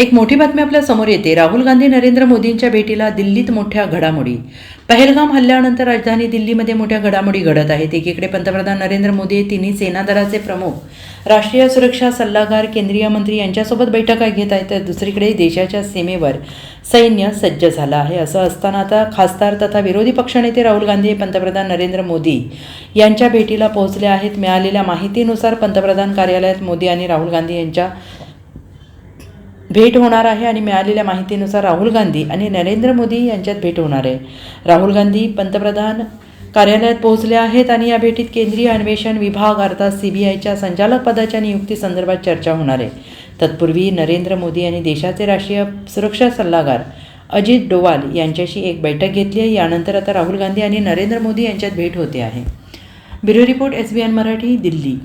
एक मोठी बातमी आपल्यासमोर येते. राहुल गांधी नरेंद्र मोदींच्या भेटीला दिल्लीत मोठ्या घडामोडी. पहलगाम हल्ल्यानंतर राजधानी दिल्लीमध्ये मोठ्या घडामोडी घडत आहेत. एकीकडे पंतप्रधान नरेंद्र मोदी तिन्ही सेना दलाचे प्रमुख राष्ट्रीय सुरक्षा सल्लागार केंद्रीय मंत्री यांच्यासोबत बैठका घेत आहेत. तर दुसरीकडे देशाच्या सीमेवर सैन्य सज्ज झालं आहे. असं असताना आता खासदार तथा विरोधी पक्षनेते राहुल गांधी हे पंतप्रधान नरेंद्र मोदी यांच्या भेटीला पोहोचले आहेत. मिळालेल्या माहितीनुसार पंतप्रधान कार्यालयात मोदी आणि राहुल गांधी यांच्या भेट होणार आहे आणि मिळालेल्या माहितीनुसार राहुल गांधी आणि नरेंद्र मोदी यांच्यात भेट होणार आहे. राहुल गांधी पंतप्रधान कार्यालयात पोहोचले आहेत आणि या भेटीत केंद्रीय अन्वेषण विभाग अर्थात सी बी आयच्या संचालक पदाच्या नियुक्तीसंदर्भात चर्चा होणार आहे. तत्पूर्वी नरेंद्र मोदी यांनी देशाचे राष्ट्रीय सुरक्षा सल्लागार अजित डोवाल यांच्याशी एक बैठक घेतली आहे. यानंतर आता राहुल गांधी आणि नरेंद्र मोदी यांच्यात भेट होते आहे. Bureau report S B N Marathi Delhi.